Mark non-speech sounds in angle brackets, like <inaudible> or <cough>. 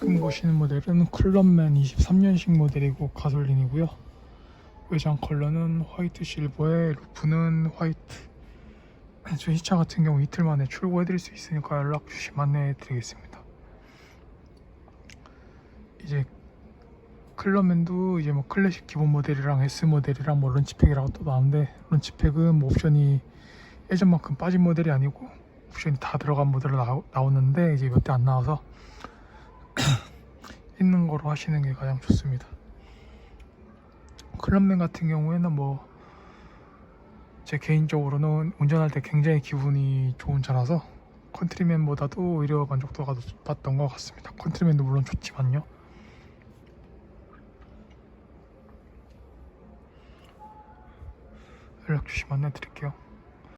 지금 보시는 모델은 클럽맨 23년식 모델이고 가솔린이고요. 외장 컬러는 화이트 실버에 루프는 화이트. 저희 차 같은 경우 이틀 만에 출고해드릴 수 있으니까 연락 주시면 안내해드리겠습니다. 이제 클럽맨도 이제 뭐 클래식 기본 모델이랑 S 모델이랑 뭐 런치팩이라고 또 나오는데 런치팩은 뭐 옵션이 예전만큼 빠진 모델이 아니고 옵션이 다 들어간 모델로 나오, 나오는데 이제 몇 대 안 나와서 <clears throat> 있는 거로 하시는 게 가장 좋습니다. 클럽맨 같은 경우에는 뭐 제 개인적으로는 운전할 때 굉장히 기분이 좋은 차라서 컨트리맨보다도 오히려 만족도가 높았던 것 같습니다. 컨트리맨도 물론 좋지만요. 연락 주시면 안내드릴게요.